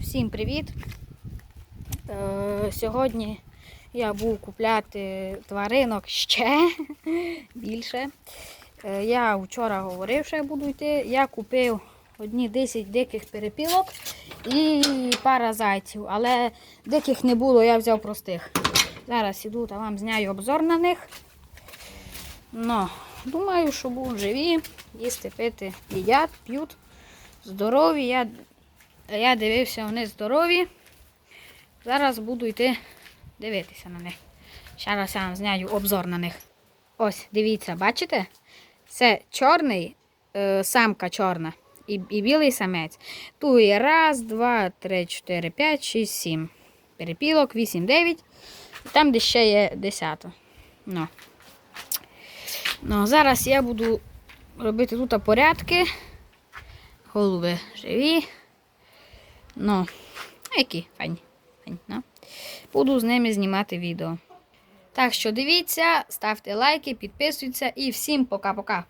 Всім привіт! Е, сьогодні я був купляти тваринок ще більше. Е, я вчора говорив, що я буду йти. Я купив одні 10 диких перепілок і пара зайців, але диких не було, я взяв простих. Зараз іду та вам зняю обзор на них. Ну, думаю, що будуть живі, їсти, пити, їдять, п'ють. Здорові. Я я дивився, вони здорові. Зараз буду йти дивитися на них. Ще раз я вам зняю обзор на них. Ось, дивіться, бачите? Це чорний, е, самка чорна і, і білий самець. Тут є раз, два, три, чотири, п'ять, шість, сім. Перепілок, вісім, дев'ять. Там, де ще є десято. Ну. Ну, зараз я буду робити тут порядки. Голуби живі. Ну, які файні. файні. Буду з ними знімати відео. Так що дивіться, ставте лайки, підписуйтесь і всім пока-пока.